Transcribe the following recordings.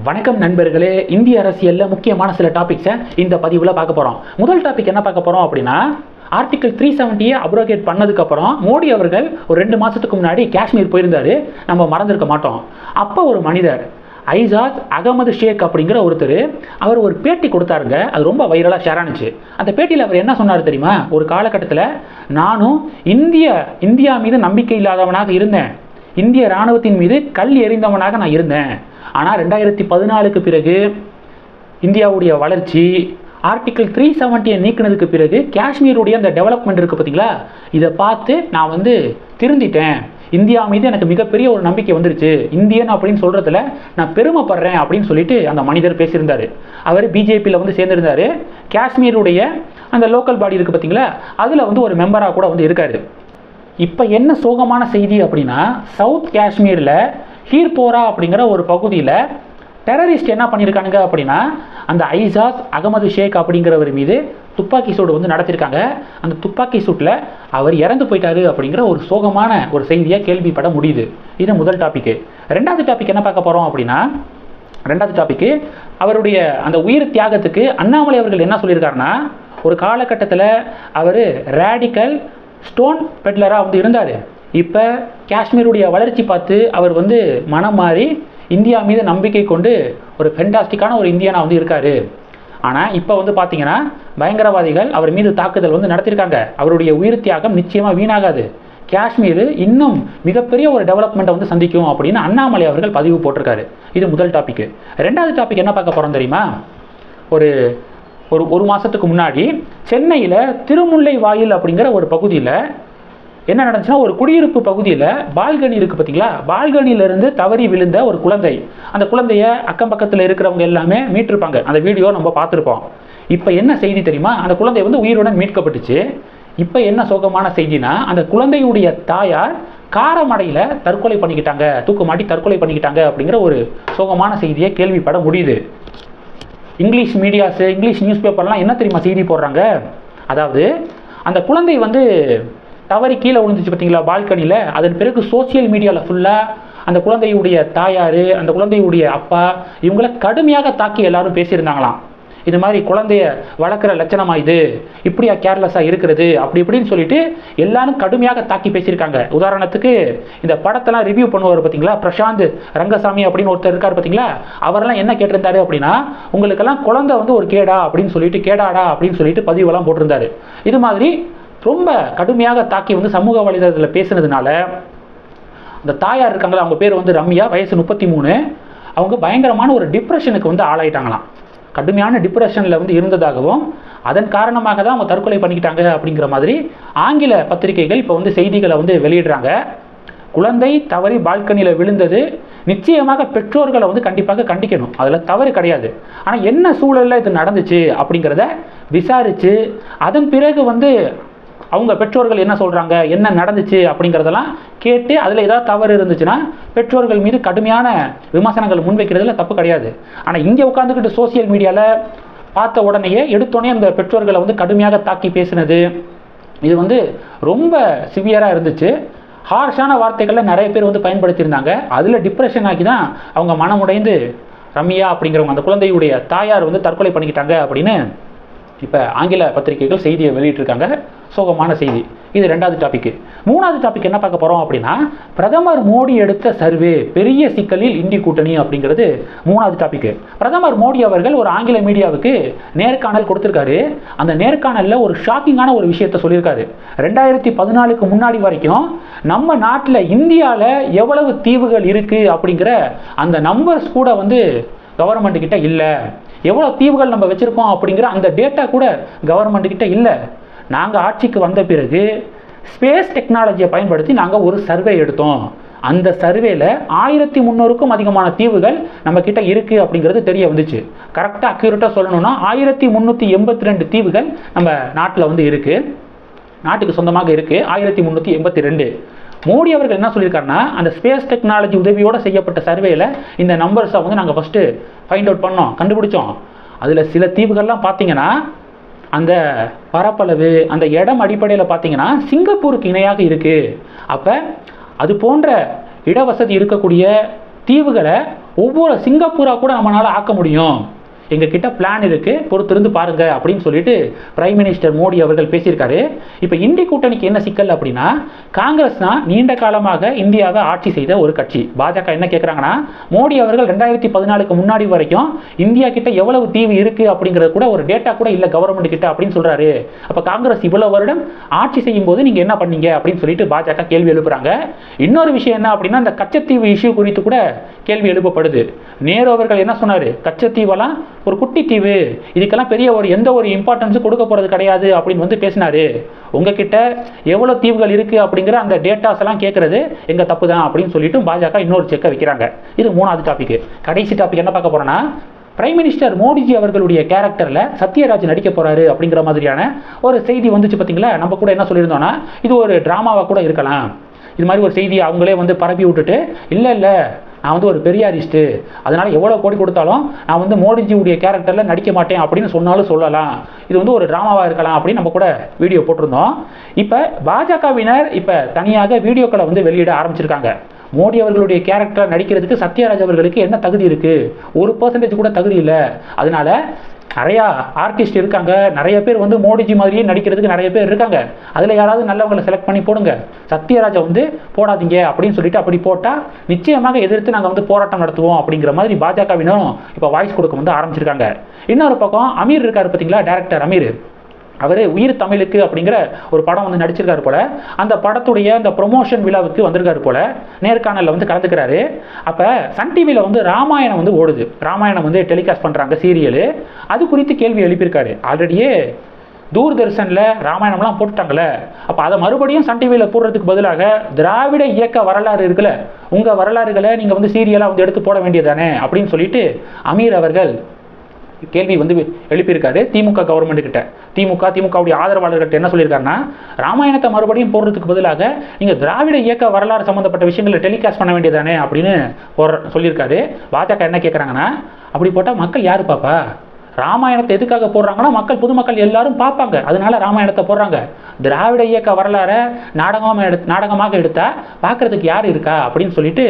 வணக்கம் நண்பர்களே இந்திய அரசியலில் முக்கியமான சில டாபிக்ஸை இந்த பதிவில் பார்க்க போகிறோம் முதல் டாபிக் என்ன பார்க்க போகிறோம் அப்படின்னா ஆர்டிகல் த்ரீ செவன்ட்டியை அப்ரோகேட் பண்ணதுக்கப்புறம் மோடி அவர்கள் ஒரு ரெண்டு மாதத்துக்கு முன்னாடி காஷ்மீர் போயிருந்தாரு. நம்ம மறந்துருக்க மாட்டோம். அப்போ ஒரு மனிதர் ஐசாத் அகமது ஷேக் அப்படிங்கிற ஒருத்தர் அவர் ஒரு பேட்டி கொடுத்தாருங்க. அது ரொம்ப வைரலாக ஷேர் ஆனிச்சு. அந்த பேட்டியில் அவர் என்ன சொன்னார் தெரியுமா? ஒரு காலகட்டத்தில் நானும் இந்திய இந்தியா மீது நம்பிக்கை இல்லாதவனாக இருந்தேன். இந்திய இராணுவத்தின் மீது கல் எறிந்தவனாக நான் இருந்தேன். ஆனால் ரெண்டாயிரத்தி பதினாலுக்கு பிறகு இந்தியாவுடைய வளர்ச்சி ஆர்டிக்கல் த்ரீ செவன்ட்டியை நீக்கினதுக்கு பிறகு காஷ்மீருடைய அந்த டெவலப்மெண்ட் இருக்குது பார்த்தீங்களா இதை பார்த்து நான் வந்து திருந்திட்டேன். இந்தியா மீது எனக்கு மிகப்பெரிய ஒரு நம்பிக்கை வந்துருச்சு. இந்தியன் அப்படின்னு சொல்கிறதுல நான் பெருமைப்படுறேன் அப்படின்னு சொல்லிட்டு அந்த மனிதர் பேசியிருந்தார். அவர் பிஜேபியில் வந்து சேர்ந்திருந்தார். காஷ்மீருடைய அந்த லோக்கல் பாடி இருக்குது பார்த்தீங்களா அதில் வந்து ஒரு மெம்பராக கூட வந்து இருக்கார். இப்போ என்ன சோகமான செய்தி அப்படின்னா சவுத் காஷ்மீரில் ஹீர்போரா அப்படிங்கிற ஒரு பகுதியில் டெரரிஸ்ட் என்ன பண்ணியிருக்கானுங்க அப்படின்னா அந்த ஐசாஸ் அகமது ஷேக் அப்படிங்கிறவர் மீது துப்பாக்கி சூடு வந்து நடத்திருக்காங்க. அந்த துப்பாக்கி சூட்டில் அவர் இறந்து போயிட்டாரு அப்படிங்கிற ஒரு சோகமான ஒரு செய்தியாக கேள்விப்பட முடியுது. இது முதல் டாப்பிக்கு ரெண்டாவது டாபிக் என்ன பார்க்க போகிறோம் அப்படின்னா ரெண்டாவது டாபிக்கு அவருடைய அந்த உயிர் தியாகத்துக்கு அண்ணாமலை அவர்கள் என்ன சொல்லியிருக்காருன்னா ஒரு காலகட்டத்தில் அவர் ரேடிக்கல் ஸ்டோன் பெட்லராக வந்து இருந்தார். இப்போ காஷ்மீருடைய வளர்ச்சி பார்த்து அவர் வந்து மனம் மாறி இந்தியா மீது நம்பிக்கை கொண்டு ஒரு ஃபென்டாஸ்டிக்கான ஒரு இந்தியானா வந்து இருக்கார். ஆனால் இப்போ வந்து பார்த்தீங்கன்னா பயங்கரவாதிகள் அவர் மீது தாக்குதல் வந்து நடத்தியிருக்காங்க. அவருடைய உயிர் தியாகம் நிச்சயமாக வீணாகாது. காஷ்மீர் இன்னும் மிகப்பெரிய ஒரு டெவலப்மெண்ட்டை வந்து சந்திக்கும் அப்படின்னு அண்ணாமலை அவர்கள் பதிவு போட்டிருக்காரு. இது முதல் டாபிக் ரெண்டாவது டாபிக் என்ன பார்க்க போகிறோம் தெரியுமா? ஒரு ஒரு ஒரு மாதத்துக்கு முன்னாடி சென்னையில் திருமுல்லை வாயில் அப்படிங்கிற ஒரு பகுதியில் என்ன நடந்துச்சுன்னா ஒரு குடியிருப்பு பகுதியில் பால்கனி இருக்குது பார்த்தீங்களா பால்கனியிலிருந்து தவறி விழுந்த ஒரு குழந்தை. அந்த குழந்தைய அக்கம் பக்கத்தில் இருக்கிறவங்க எல்லாமே மீட்டிருப்பாங்க. அந்த வீடியோ நம்ம பார்த்துருப்போம். இப்போ என்ன செய்தி தெரியுமா? அந்த குழந்தை வந்து உயிருடன் மீட்கப்பட்டுச்சு. இப்போ என்ன சோகமான செய்தினா அந்த குழந்தையுடைய தாயார் காரமடையில் தற்கொலை பண்ணிக்கிட்டாங்க. தூக்கு மாட்டி தற்கொலை பண்ணிக்கிட்டாங்க அப்படிங்கிற ஒரு சோகமான செய்தியை கேள்விப்பட முடியுது. இங்கிலீஷ் மீடியாஸு இங்கிலீஷ் நியூஸ் பேப்பர்லாம் என்ன தெரியுமா செய்தி போடுறாங்க? அதாவது அந்த குழந்தை வந்து தவறி கீழே விழுந்துச்சு பார்த்தீங்களா பால்கனியில்? அதன் பிறகு சோசியல் மீடியாவில் ஃபுல்லாக அந்த குழந்தையுடைய தாயார் அந்த குழந்தையுடைய அப்பா இவங்கள கடுமையாக தாக்கி எல்லாரும் பேசியிருந்தாங்களாம். இது மாதிரி குழந்தைய வளர்க்குற லட்சணமா இது? இப்படியா கேர்லெஸ்ஸாக இருக்கிறது? அப்படி இப்படின்னு சொல்லிட்டு எல்லாரும் கடுமையாக தாக்கி பேசியிருக்காங்க. உதாரணத்துக்கு இந்த படத்தெல்லாம் ரிவ்யூ பண்ணுவார் பார்த்தீங்களா? பிரசாந்த் ரங்கசாமி அப்படின்னு ஒருத்தர் இருக்கார் பார்த்தீங்களா? அவரெல்லாம் என்ன கேட்டிருந்தாரு அப்படின்னா உங்களுக்கெல்லாம் குழந்தை வந்து ஒரு கேடா அப்படின்னு சொல்லிட்டு கேடாடா அப்படின்னு சொல்லிட்டு பதிவெல்லாம் போட்டிருந்தாரு. இது மாதிரி ரொம்ப கடுமையாக தாக்கி வந்து சமூக வலைதளத்தில் பேசுனதுனால அந்த தாயார் இருக்காங்களா அவங்க பேர் வந்து ரம்யா வயசு முப்பத்தி மூணு. அவங்க பயங்கரமான ஒரு டிப்ரெஷனுக்கு வந்து ஆளாயிட்டாங்களாம். கடுமையான டிப்ரெஷனில் வந்து இருந்ததாகவும் அதன் காரணமாக தான் அவங்க தற்கொலை பண்ணிக்கிட்டாங்க அப்படிங்கிற மாதிரி ஆங்கில பத்திரிகைகள் இப்போ வந்து செய்திகளை வந்து வெளியிடுறாங்க. குழந்தை தவறி பால்கனியில் விழுந்தது நிச்சயமாக பெற்றோர்களை வந்து கண்டிப்பாக கண்டிக்கணும். அதில் தவறு கிடையாது. ஆனால் என்ன சூழலில் இது நடந்துச்சு அப்படிங்கிறத விசாரித்து அதன் பிறகு வந்து அவங்க பெற்றோர்கள் என்ன சொல்கிறாங்க என்ன நடந்துச்சு? அப்படிங்கிறதெல்லாம் கேட்டு அதில் ஏதாவது தவறு இருந்துச்சுன்னா பெற்றோர்கள் மீது கடுமையான விமர்சனங்கள் முன்வைக்கிறதுல தப்பு கிடையாது. ஆனால் இங்கே உட்காந்துக்கிட்டு சோசியல் மீடியாவில் பார்த்த உடனேயே எடுத்தோடனே அந்த பெற்றோர்களை வந்து கடுமையாக தாக்கி பேசினது. இது வந்து ரொம்ப சிவியராக இருந்துச்சு. ஹார்ஷான வார்த்தைகளில் நிறைய பேர் வந்து பயன்படுத்தியிருந்தாங்க. அதில் டிப்ரெஷன் ஆக்கி தான் அவங்க மனமுடைந்து ரம்யா அப்படிங்கிறவங்க அந்த குழந்தையுடைய தாயார் வந்து தற்கொலை பண்ணிக்கிட்டாங்க அப்படின்னு இப்போ ஆங்கில பத்திரிகைகள் செய்தியை வெளியிட்டிருக்காங்க. சோகமான செய்தி. இது ரெண்டாவது டாபிக் மூணாவது டாபிக் என்ன பார்க்க போகிறோம் அப்படின்னா பிரதமர் மோடி எடுத்த சர்வே பெரிய சிக்கலில் இந்தி கூட்டணி அப்படிங்கிறது மூணாவது டாபிக் பிரதமர் மோடி அவர்கள் ஒரு ஆங்கில மீடியாவுக்கு நேர்காணல் கொடுத்துருக்காரு. அந்த நேர்காணலில் ஒரு ஷாக்கிங்கான ஒரு விஷயத்த சொல்லியிருக்காரு. ரெண்டாயிரத்தி பதினாலுக்கு முன்னாடி வரைக்கும் நம்ம நாட்டில் இந்தியாவில் எவ்வளவு தீவுகள் இருக்குது அப்படிங்கிற அந்த நம்பர்ஸ் கூட வந்து கவர்மெண்ட் கிட்ட இல்லை. எவ்வளோ தீவுகள் நம்ம வச்சுருக்கோம் அப்படிங்கிற அந்த டேட்டா கூட கவர்மெண்ட் கிட்ட இல்லை. நாங்கள் ஆட்சிக்கு வந்த பிறகு ஸ்பேஸ் டெக்னாலஜியை பயன்படுத்தி நாங்கள் ஒரு சர்வே எடுத்தோம். அந்த சர்வேல ஆயிரத்தி முந்நூறுக்கும் அதிகமான தீவுகள் நம்ம கிட்ட இருக்கு அப்படிங்கிறது தெரிய வந்துச்சு. கரெக்டாக அக்யூரேட்டாக சொல்லணும்னா ஆயிரத்தி முந்நூற்றி எண்பத்தி ரெண்டு தீவுகள் நம்ம நாட்டில் வந்து இருக்கு. நாட்டுக்கு சொந்தமாக இருக்கு. ஆயிரத்தி முந்நூற்றி எண்பத்தி ரெண்டு மோடி அவர்கள் என்ன சொல்லியிருக்காருன்னா அந்த ஸ்பேஸ் டெக்னாலஜி உதவியோடு செய்யப்பட்ட சர்வேல இந்த நம்பர்ஸை வந்து நாங்கள் ஃபஸ்ட்டு ஃபைண்ட் அவுட் பண்ணோம் கண்டுபிடிச்சோம். அதில் சில தீவுகள்லாம் பார்த்தீங்கன்னா அந்த பரப்பளவு அந்த இடம் அடிப்படையில் பார்த்தீங்கன்னா சிங்கப்பூருக்கு இணையாக இருக்குது அப்போ அது போன்ற இடவசதி இருக்கக்கூடிய தீவுகளை ஒவ்வொரு சிங்கப்பூராக கூட நம்மளால் ஆக்க முடியும். எங்ககிட்ட பிளான் இருக்கு பொறுத்திருந்து பாருங்க அப்படின்னு சொல்லிட்டு பிரைம் மினிஸ்டர் மோடி அவர்கள் பேசியிருக்காரு. இப்போ இந்தி கூட்டணிக்கு என்ன சிக்கல் அப்படின்னா காங்கிரஸ் தான் நீண்ட காலமாக இந்தியாவை ஆட்சி செய்த ஒரு கட்சி. பாஜக என்ன கேட்குறாங்கன்னா மோடி அவர்கள் ரெண்டாயிரத்தி பதினாலுக்கு முன்னாடி வரைக்கும் இந்தியா கிட்ட எவ்வளவு தீவு இருக்கு அப்படிங்கிறது கூட ஒரு டேட்டா கூட இல்லை கவர்மெண்ட் கிட்ட அப்படின்னு சொல்றாரு. அப்போ காங்கிரஸ் இவ்வளவு வருடம் ஆட்சி செய்யும் போது நீங்க என்ன பண்ணீங்க அப்படின்னு சொல்லிட்டு பாஜக கேள்வி எழுப்புறாங்க. இன்னொரு விஷயம் என்ன அப்படின்னா இந்த கச்சத்தீவு இஷ்யூ குறித்து கூட கேள்வி எழுப்பப்படுது. நேரு அவர்கள் என்ன சொன்னாரு? கச்சத்தீவெல்லாம் ஒரு குட்டி தீவு. இதுக்கெல்லாம் பெரிய ஒரு எந்த ஒரு இம்பார்ட்டன்ஸும் கொடுக்க போகிறது கிடையாது அப்படின்னு வந்து பேசினாரு. உங்ககிட்ட எவ்வளோ தீவுகள் இருக்குது அப்படிங்கிற அந்த டேட்டாஸ் எல்லாம் கேட்குறது எங்கள் தப்பு தான் அப்படின்னு சொல்லிட்டு பாஜக இன்னொரு செக்கை வைக்கிறாங்க. இது மூணாவது டாபிக் கடைசி டாபிக் என்ன பார்க்க போகிறோன்னா பிரைம் மினிஸ்டர் மோடிஜி அவர்களுடைய கேரக்டரில் சத்யராஜ் நடிக்க போகிறாரு அப்படிங்கிற மாதிரியான ஒரு செய்தி வந்துச்சு பார்த்தீங்களா நம்ம கூட என்ன சொல்லியிருந்தோம்னா இது ஒரு ட்ராமாவாக கூட இருக்கலாம். இது மாதிரி ஒரு செய்தியை அவங்களே வந்து பரப்பி விட்டுட்டு இல்லை இல்லை நான் வந்து ஒரு பெரியாரிஸ்ட்டு. அதனால் எவ்வளோ கோடி கொடுத்தாலும் நான் வந்து மோடிஜியுடைய கேரக்டரில் நடிக்க மாட்டேன் அப்படின்னு சொன்னாலும் சொல்லலாம். இது வந்து ஒரு ட்ராமாவாக இருக்கலாம் அப்படின்னு நம்ம கூட வீடியோ போட்டிருந்தோம். இப்போ பாஜகவினர் இப்போ தனியாக வீடியோக்களை வந்து வெளியிட ஆரம்பிச்சிருக்காங்க. மோடி அவர்களுடைய கேரக்டர் நடிக்கிறதுக்கு சத்யராஜ் அவர்களுக்கு என்ன தகுதி இருக்குது ஒரு பர்சன்டேஜ் கூட தகுதி இல்லை. அதனால நிறையா ஆர்டிஸ்ட் இருக்காங்க. நிறைய பேர் வந்து மோடிஜி மாதிரியே நடிக்கிறதுக்கு நிறைய பேர் இருக்காங்க. அதில் யாராவது நல்லவங்களை செலக்ட் பண்ணி போடுங்க. சத்யராஜை வந்து போடாதீங்க அப்படின்னு சொல்லிட்டு அப்படி போட்டால் நிச்சயமாக எதிர்த்து நாங்கள் வந்து போராட்டம் நடத்துவோம் அப்படிங்கிற மாதிரி பாஜகவினரும் இப்போ வாய்ஸ் கொடுக்க வந்து ஆரம்பிச்சிருக்காங்க. இன்னொரு பக்கம் அமீர் இருக்கார் பார்த்தீங்களா டேரக்டர் அமீர். அவர் உயிர் தமிழுக்கு அப்படிங்கிற ஒரு படம் வந்து நடிச்சிருக்காரு போல. அந்த படத்துடைய அந்த ப்ரொமோஷன் விழாவுக்கு வந்திருக்காரு போல. நேர்காணலில் வந்து கலந்துக்கிறாரு. அப்போ சன் டிவியில் வந்து ராமாயணம் வந்து ஓடுது. ராமாயணம் வந்து டெலிகாஸ்ட் பண்ணுறாங்க சீரியலு அது குறித்து கேள்வி எழுப்பியிருக்காரு. ஆல்ரெடியே தூர்தர்ஷனில் ராமாயணம்லாம் போட்டுட்டாங்களே அப்போ அதை மறுபடியும் சன் டிவியில் போடுறதுக்கு பதிலாக திராவிட இயக்க வரலாறு இருக்குல்ல. உங்கள் வரலாறுகளை நீங்கள் வந்து சீரியலாக வந்து எடுத்து போட வேண்டியதானே அப்படின்னு சொல்லிட்டு அமீர் அவர்கள் கேள்வி வந்து எழுப்பியிருக்காரு திமுக கவர்மெண்ட் கிட்ட. திமுக திமுகவுடைய ஆதரவாளர்கிட்ட என்ன சொல்லியிருக்காருன்னா ராமாயணத்தை மறுபடியும் போடுறதுக்கு பதிலாக நீங்கள் திராவிட இயக்க வரலாறு சம்மந்தப்பட்ட விஷயங்களை டெலிகாஸ்ட் பண்ண வேண்டியதானே அப்படின்னு போடுற சொல்லியிருக்காரு. பாஜக என்ன கேட்குறாங்கன்னா அப்படி போட்டால் மக்கள் யார் பாப்பா? ராமாயணத்தை எதுக்காக போடுறாங்கன்னா மக்கள் பொதுமக்கள் எல்லாரும் பார்ப்பாங்க. அதனால ராமாயணத்தை போடுறாங்க. திராவிட இயக்க வரலாறை நாடகமாக எடு நாடகமாக எடுத்தா பார்க்கறதுக்கு யார் இருக்கா அப்படின்னு சொல்லிட்டு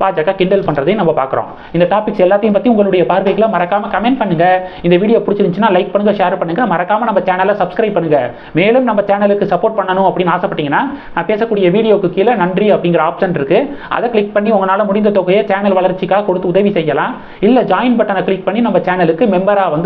பாஜக கிண்டல் பண்ணுறதையும் நம்ம பார்க்குறோம். இந்த டாபிக்ஸ் எல்லாத்தையும் பற்றி உங்களுடைய பார்வைகளை மறக்காம கமெண்ட் பண்ணுங்க. இந்த வீடியோ பிடிச்சிருந்துச்சுன்னா லைக் பண்ணுங்க ஷேர் பண்ணுங்க. மறக்காம நம்ம சேனலை சப்ஸ்கிரைப் பண்ணுங்க. மேலும் நம்ம சேனலுக்கு சப்போர்ட் பண்ணணும் அப்படின்னு ஆசைப்பட்டீங்கன்னா நான் பேசக்கூடிய வீடியோக்கு கீழே நன்றி அப்படிங்கிற ஆப்ஷன் இருக்கு. அதை கிளிக் பண்ணி உங்களால் முடிந்த தொகையை சேனல் வளர்ச்சிக்காக கொடுத்து உதவி செய்யலாம். இல்லை ஜாயின் பட்டனை கிளிக் பண்ணி நம்ம சேனலுக்கு மெம்பராக வந்து